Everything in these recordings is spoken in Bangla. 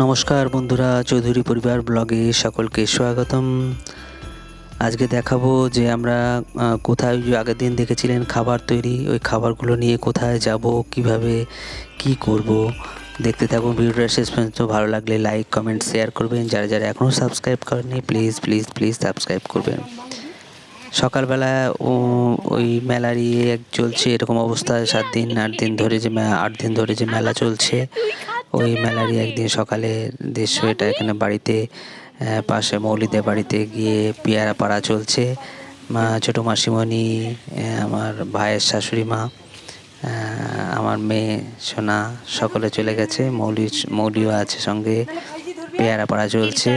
নমস্কার বন্ধুরা, চৌধুরী পরিবার ব্লগে সকলকে স্বাগতম। আজকে দেখাবো যে আমরা কোথায় আগের দিন দেখেছিলেন খাবার তৈরি, ওই খাবারগুলো নিয়ে কোথায় যাব, কীভাবে, কি করব। দেখতে থাকুন ভিডিওটা শেষ পর্যন্ত, ভালো লাগলে লাইক কমেন্ট শেয়ার করবেন। যারা যারা এখনও সাবস্ক্রাইব করেননি প্লিজ প্লিজ প্লিজ সাবস্ক্রাইব করবেন। সকালবেলা ওই মেলারই এক চলছে, এরকম অবস্থায় সাত দিন, আট দিন ধরে যে আট দিন ধরে যে মেলা চলছে। ওই মেলারই একদিন সকালে দৃশ্য এটা এখানে বাড়িতে পাশে মৌলিদের বাড়িতে গিয়ে পেয়ারা পাড়া চলছে। মা ছোটো মাসিমণি আমার ভাইয়ের শাশুড়ি মা আমার মেয়ে সোনা সকলে চলে গেছে। মৌলি মৌলিও আছে সঙ্গে। পেয়ারা পাড়া চলছে।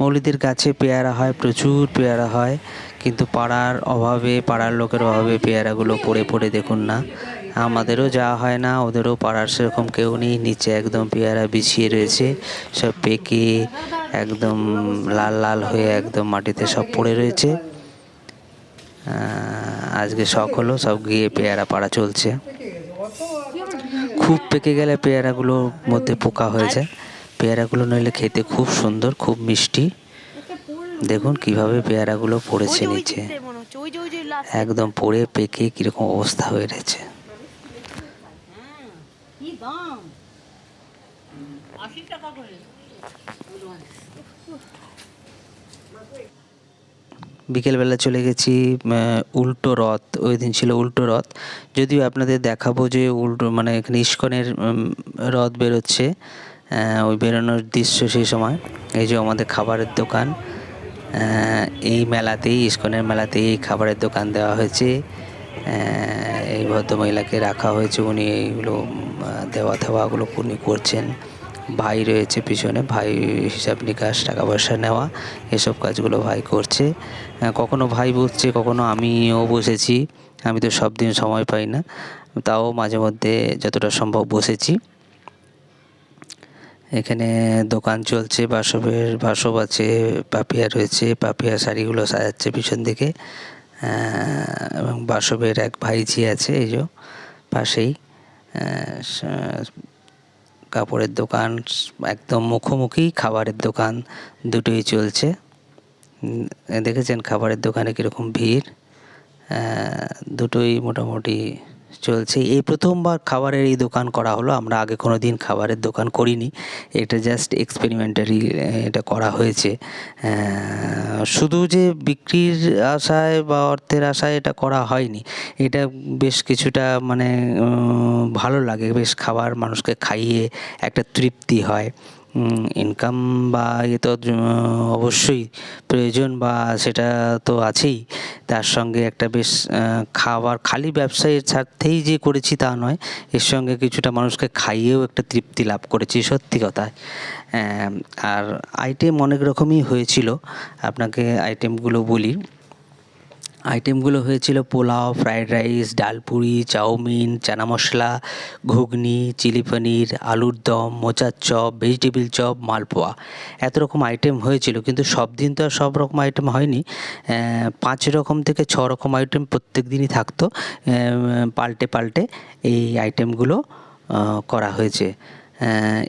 মৌলিদের গাছে পেয়ারা হয় প্রচুর পেয়ারা হয়। কিন্তু পাড়ার অভাবে পাড়ার লোকের অভাবে পেয়ারাগুলো পড়ে পড়ে দেখুন না। আমাদেরও যাওয়া হয় না, ওদেরও পাড়ার সেরকম কেউ নেই, নিচে একদম পেয়ারা বিছিয়ে রয়েছে, সব পেকে একদম লাল লাল হয়ে একদম মাটিতে সব পড়ে রয়েছে। আজকে শখ হলো, সব গিয়ে পেয়ারা পাড়া চলছে। খুব পেকে গেলে পেয়ারাগুলোর মধ্যে পোকা হয়ে যায়। পেয়ারাগুলো নইলে খেতে খুব সুন্দর, খুব মিষ্টি। দেখুন কীভাবে পেয়ারাগুলো পড়েছে নিচে। একদম পড়ে পেকে কীরকম অবস্থা হয়ে রয়েছে। দাম। আশি টাকা করে। বিকেলবেলা চলে গেছি উল্টো রথ, ওই দিন ছিল উল্টো রথ। যদিও আপনাদের দেখাবো যে উল্টো মানে এখানে ইস্কনের রথ বেরোচ্ছে ওই বেরোনোর দৃশ্য সেই সময়। এই যে আমাদের খাবারের দোকান এই মেলাতেই, ইস্কনের মেলাতেই এই খাবারের দোকান দেওয়া হয়েছে। এই ভদ্রমহিলাকে রাখা হয়েছে। উনি এইগুলো দেওয়া থেওয়াগুলো উনি করছেন। ভাই রয়েছে পিছনে, ভাই হিসাব নিকাশ, টাকা পয়সা নেওয়া, এসব কাজগুলো ভাই করছে। কখনো ভাই বসছে, কখনো আমিও বসেছি। আমি তো সব দিন সময় পাই না। তাও মাঝে মধ্যে যতটা সম্ভব বসেছি। এখানে দোকান চলছে, বাসবের, বাসব আছে, পাপিয়া রয়েছে, পাপিয়া শাড়িগুলো সাজাচ্ছে পিছন দিকে। এবং বাসবের এক ভাইঝি আছে, এই যে পাশেই কাপড়ের দোকান, একদম মুখোমুখি খাবারের দোকান দুটোই চলছে। দেখেছেন খাবারের দোকানে কীরকম ভিড়? দুটোই মোটামুটি চলছে। এই প্রথমবার খাবারের এই দোকান করা হলো। আমরা আগে কোনো দিন খাবারের দোকান করিনি। এটা জাস্ট এক্সপেরিমেন্টারি এটা করা হয়েছে। শুধু যে বিক্রির আশায় বা অর্থের আশায় এটা করা হয়নি। এটা বেশ কিছুটা মানে ভালো লাগে। বেশ খাবার মানুষকে খাইয়ে একটা তৃপ্তি হয়। ইনকাম বা এ তো অবশ্যই প্রয়োজন বা সেটা তো আছেই। তার সঙ্গে একটা বেশ খাবার খালি ব্যবসায়ের স্বার্থেই যে করেছি তা নয়, এর সঙ্গে কিছুটা মানুষকে খাইয়েও একটা তৃপ্তি লাভ করেছি সত্যি কথায়। আর আইটেম অনেক রকমই হয়েছিল, আপনাকে আইটেমগুলো বলি। আইটেমগুলো হয়েছিল পোলাও ফ্রায়েড রাইস ডাল পুরি, চাউমিন, চানা মশলা, ঘুগনি, চিলি পনির, আলুর দম, মোচার চপ ভেজিটেবিল চপ, মালপোয়া। এত রকম আইটেম হয়েছিল, কিন্তু সব দিন তো আর সব রকম আইটেম হয়নি। পাঁচ রকম থেকে ছ রকম আইটেম প্রত্যেক দিনই থাকতো পাল্টে পাল্টে এই আইটেমগুলো করা হয়েছে।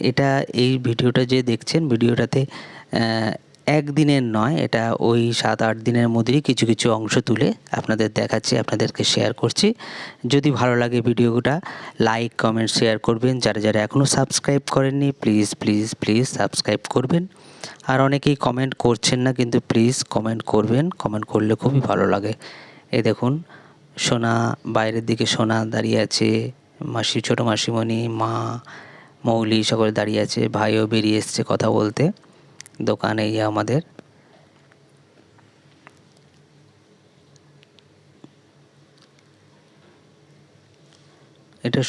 এটা এই ভিডিওটা যে দেখছেন, ভিডিওটাতে একদিনের নয়, এটা ওই সাত আট দিনের মধ্যেই কিছু কিছু অংশ তুলে আপনাদের দেখাচ্ছি, আপনাদেরকে শেয়ার করছি। যদি ভালো লাগে ভিডিওটা লাইক কমেন্ট শেয়ার করবেন। যারা যারা এখনও সাবস্ক্রাইব করেননি প্লিজ প্লিজ প্লিজ সাবস্ক্রাইব করবেন। আর অনেকেই কমেন্ট করছেন না, কিন্তু প্লিজ কমেন্ট করবেন। কমেন্ট করলে খুবই ভালো লাগে। এ দেখুন, সোনা, বাইরের দিকে সোনা দাঁড়িয়ে আছে, মাসি, ছোটো মাসিমণি, মা, মৌলি, সকলে দাঁড়িয়ে আছে, ভাইও বেরিয়ে এসছে কথা বলতে। দোকানে গিয়ে আমাদের এটা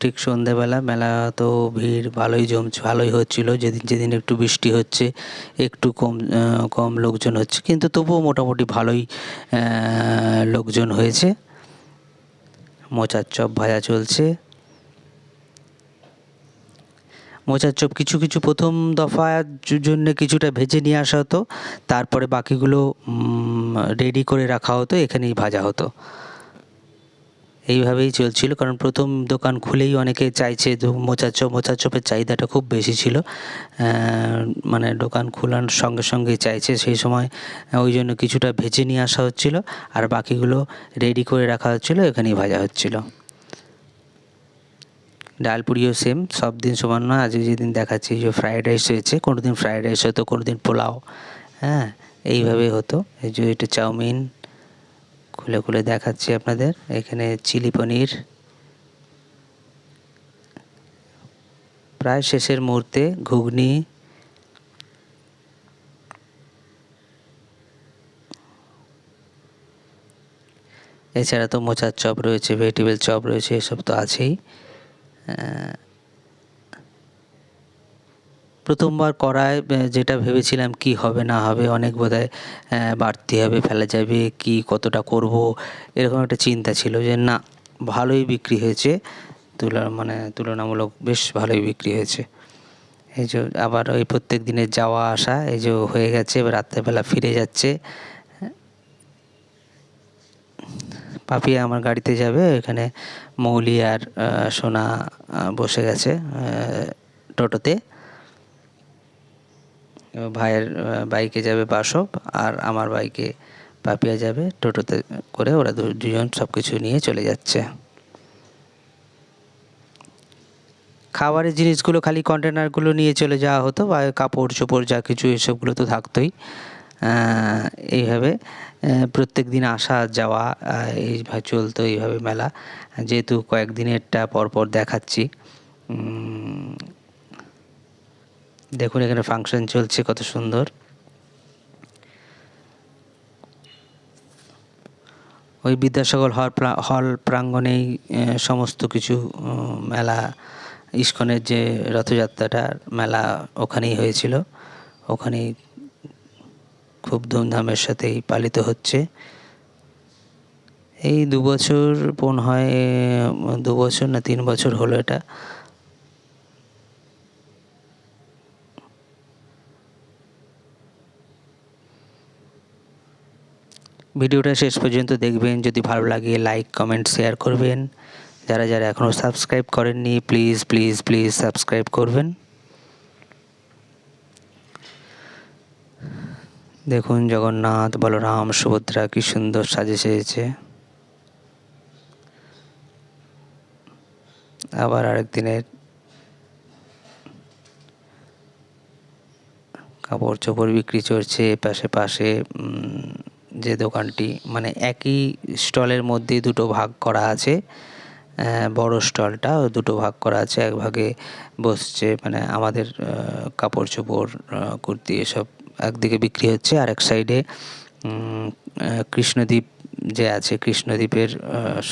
ঠিক সন্ধেবেলা, মেলা তো ভিড়, ভালোই জমছে ভালোই হচ্ছিল। যেদিন যেদিন একটু বৃষ্টি হচ্ছে, একটু কম কম লোকজন হচ্ছে। কিন্তু তবুও মোটামুটি ভালোই লোকজন হয়েছে। মোচার চপ ভাজা চলছে। মোচার চপ কিছু কিছু প্রথম দফার জন্য কিছুটা ভেজে নিয়ে আসা হতো। তারপরে বাকিগুলো রেডি করে রাখা হতো, এখানেই ভাজা হতো। এইভাবেই চলছিল, কারণ প্রথম দোকান খুলেই অনেকে চাইছে তো মোচার চপ মোচার চপের চাহিদাটা খুব বেশি ছিল। মানে দোকান খোলার সঙ্গে সঙ্গে চাইছে, সেই সময় ওই জন্য কিছুটা ভেজে নিয়ে আসা হচ্ছিল। আর বাকিগুলো রেডি করে রাখা হচ্ছিল, এখানেই ভাজা হচ্ছিল। ডাল পুরিও সেম সব দিন সমান নয়, আজকে যেদিন দেখাচ্ছি যে ফ্রায়েড রাইস হয়েছে কোনো দিন ফ্রায়েড রাইস হতো কোনো দিন পোলাও হ্যাঁ এইভাবে হতো। এই যে এটা চাউমিন, খুলে খুলে দেখাচ্ছি আপনাদের। এখানে চিলি পনির। প্রায় শেষের মুহূর্তে ঘুগনি। এছাড়া তো মোচার চপ রয়েছে, ভেজিটেবল চপ রয়েছে, এসব তো আছেই। প্রথমবার করায় যেটা ভেবেছিলাম কি হবে না হবে, অনেক বোধহয় বাড়তি হবে, ফেলা যাবে, কি কতটা করব, এরকম একটা চিন্তা ছিল যে না, ভালোই বিক্রি হয়েছে তুলা মানে তুলনামূলক বেশ ভালোই বিক্রি হয়েছে। এই যে আবার ওই প্রত্যেক দিনের যাওয়া আসা, এই যে হয়ে গেছে রাত্রেবেলা ফিরে যাচ্ছে পাপিয়া আমার গাড়িতে যাবে, এখানে মৌলি আর সোনা বসে গেছে টোটোতে। ভাইয়ের বাইকে যাবে বাসব, আর আমার বাইকে পাপিয়া যাবে টোটোতে করে, ওরা দুজন সব কিছু নিয়ে চলে যাচ্ছে। খাবারের জিনিসগুলো খালি কন্টেনারগুলো নিয়ে চলে যাওয়া হতো, বা কাপড় চোপড় যা কিছু, এসবগুলো তো থাকতোই। এইভাবে প্রত্যেক দিন আসা, যাওয়া এইভাবে চলতো এইভাবে মেলা। যেহেতু কয়েকদিনেরটা পরপর দেখাচ্ছি দেখুন এখানে ফাংশন চলছে কত সুন্দর। ওই বিদ্যাসাগর হল হল প্রাঙ্গণেই সমস্ত কিছু মেলা, ইস্কনের যে রথযাত্রাটার মেলা ওখানেই হয়েছিল। ওখানেই খুব ধুমধামের সাথেই পালিত হচ্ছে। এই দু বছর বোন হয়, দু বছর না তিন বছর হলো এটা। ভিডিওটা শেষ পর্যন্ত দেখবেন। যদি ভালো লাগে লাইক কমেন্ট শেয়ার করবেন। যারা যারা এখনও সাবস্ক্রাইব করেননি প্লিজ প্লিজ প্লিজ সাবস্ক্রাইব করবেন। দেখুন জগন্নাথ, বলরাম, সুভদ্রা কি সুন্দর সাজে সেজেছে। আবার আরেক দিনের কাপড় চোপড় বিক্রি চলছে, পাশে পাশে যে দোকানটি মানে একই স্টলের মধ্যে দুটো ভাগ করা আছে বড় স্টলটা দুটো ভাগ করা আছে এক ভাগে বসছে মানে আমাদের কাপড় চোপড় কুর্তি, এসব একদিকে বিক্রি হচ্ছে আর এক সাইডে কৃষ্ণদ্বীপ যে আছে কৃষ্ণদ্বীপের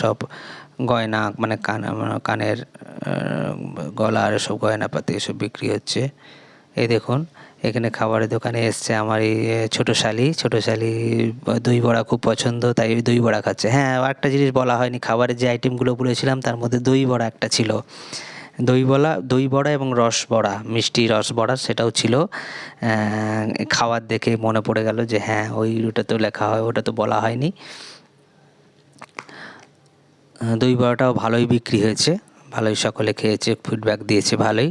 সব গয়না মানে কান কানের আহ, গলার সব গয়নাপাতি এসব বিক্রি হচ্ছে। এই দেখুন এখানে খাবারের দোকানে এসছে আমার এই ছোটো শালি। ছোটো শালি দই বড়া খুব পছন্দ তাই দই বড়া খাচ্ছে। হ্যাঁ একটা জিনিস বলা হয়নি খাবারের যে আইটেমগুলো বলেছিলাম তার মধ্যে দই বড়া একটা ছিল। দই বড়া দই বড়া এবং রস বড়া, মিষ্টি রস বড়া সেটাও ছিল। খাওয়ার দেখে মনে পড়ে গেল যে হ্যাঁ ওই ওটা তো লেখা হয়, ওটা তো বলা হয়নি। দই বড়াটাও ভালোই বিক্রি হয়েছে, ভালোই সকলে খেয়েছে ফিডব্যাক দিয়েছে ভালোই।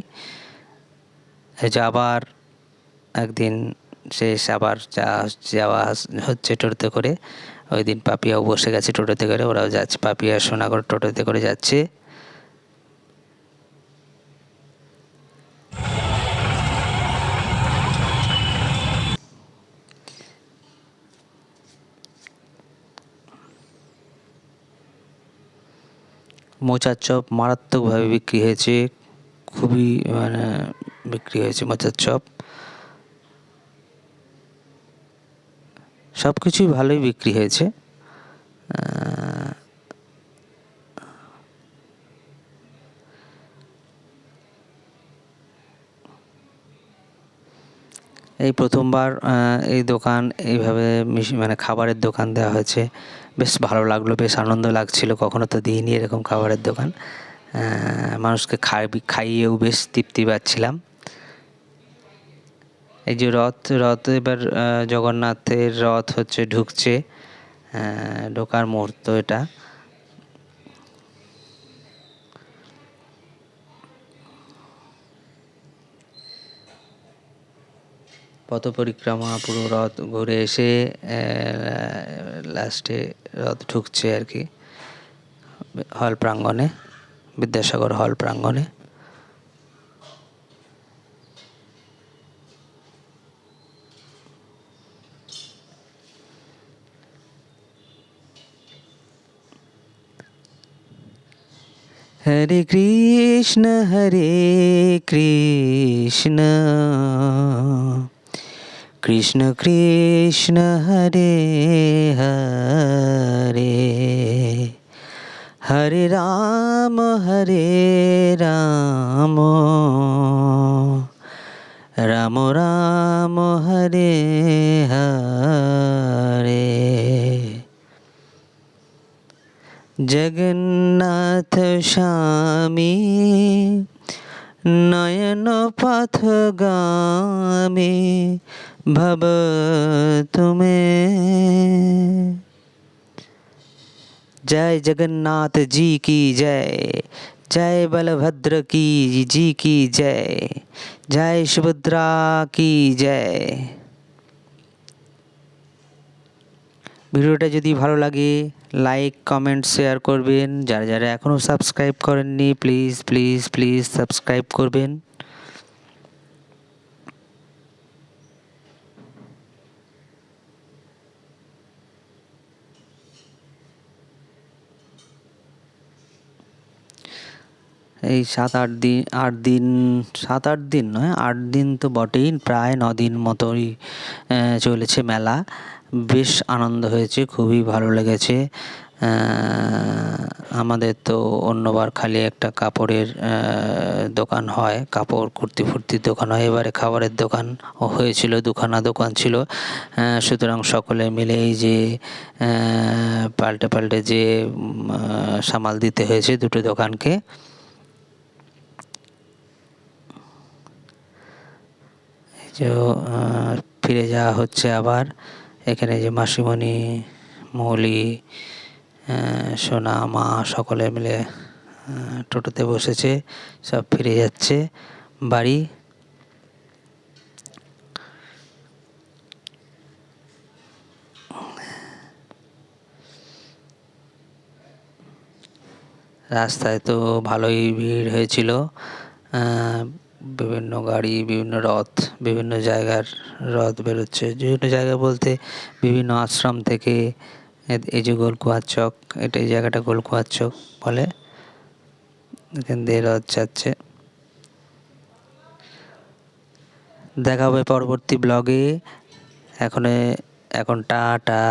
যে আবার একদিন শেষ, আবার যা যাওয়া হচ্ছে টোটোতে করে ওই দিন পাপিয়াও বসে গেছে টোটোতে করে, ওরাও যাচ্ছে, পাপিয়া সোনাগড় টোটোতে করে যাচ্ছে। মোচার চপ মারাত্মকভাবে বিক্রি হয়েছে। খুবই মানে বিক্রি হয়েছে মোচার চপ সব কিছুই ভালোই বিক্রি হয়েছে। এই প্রথমবার এই দোকান এইভাবে মানে খাবারের দোকান দেওয়া হয়েছে। বেশ ভালো লাগল, বেশ আনন্দ লাগছিল, কখনো তো দিইনি এরকম খাবারের দোকান। মানুষকে খাই- খাইয়েও বেশ তৃপ্তি পাচ্ছিলাম। এই যে রথ রথ এবার জগন্নাথের রথ হচ্ছে, ঢুকছে। ঢোকার মুহূর্ত এটা। পথ পরিক্রমা পুরো রথ ঘুরে এসে লাস্টে রথ ঢুকছে আর কি, হল প্রাঙ্গণে, বিদ্যাসাগর হল প্রাঙ্গণে। হরে কৃষ্ণ হরে কৃষ্ণ। কৃষ্ণ কৃষ্ণ হরে হরে। হরে রাম হরে রাম। রাম রাম, হরে হরে। জগন্নাথ স্বামী, নয়ন পথগামী ভব তুমি जय जगन्नाथ जी की जय जय बलभद्र की जी की जय जय सुभद्रा की जय ভিডিওটা যদি ভালো লাগে লাইক কমেন্ট শেয়ার করবেন যারা যারা এখনও সাবস্ক্রাইব করেননি প্লিজ প্লিজ প্লিজ সাবস্ক্রাইব করবেন এই সাত আট দিন আট দিন, সাত আট দিন নয়, আট দিন তো বটেই, প্রায় ন দিন মতোই চলেছে মেলা। বেশ আনন্দ হয়েছে, খুবই ভালো লেগেছে। আমাদের তো অন্যবার খালি একটা কাপড়ের দোকান হয়, কাপড় কুর্তি ফুর্তির দোকান হয়, এবারে খাবারের দোকান হয়েছিল, দুখানা দোকান ছিল। সুতরাং সকলে মিলে এই যে পাল্টে পাল্টে যে সামাল দিতে হয়েছে দুটো দোকানকে। যে ফিরে যাওয়া হচ্ছে আবার। এখানে যে মাসিমণি, মৌলি সোনা, মা সকলে মিলে টোটোতে বসেছে, সব ফিরে যাচ্ছে বাড়ি। রাস্তায় তো ভালোই ভিড় হয়েছিল। বিভিন্ন গাড়ি, বিভিন্ন রথ, বিভিন্ন জায়গার রথ বেরোচ্ছে। বিভিন্ন জায়গা বলতে বিভিন্ন আশ্রম থেকে এই যে গোলকুয়ার চক, এটা এই জায়গাটা গোলকুয়ার চক বলে। এখান দিয়ে রথ যাচ্ছে। দেখা হবে পরবর্তী ব্লগে এখন এখন টাটা।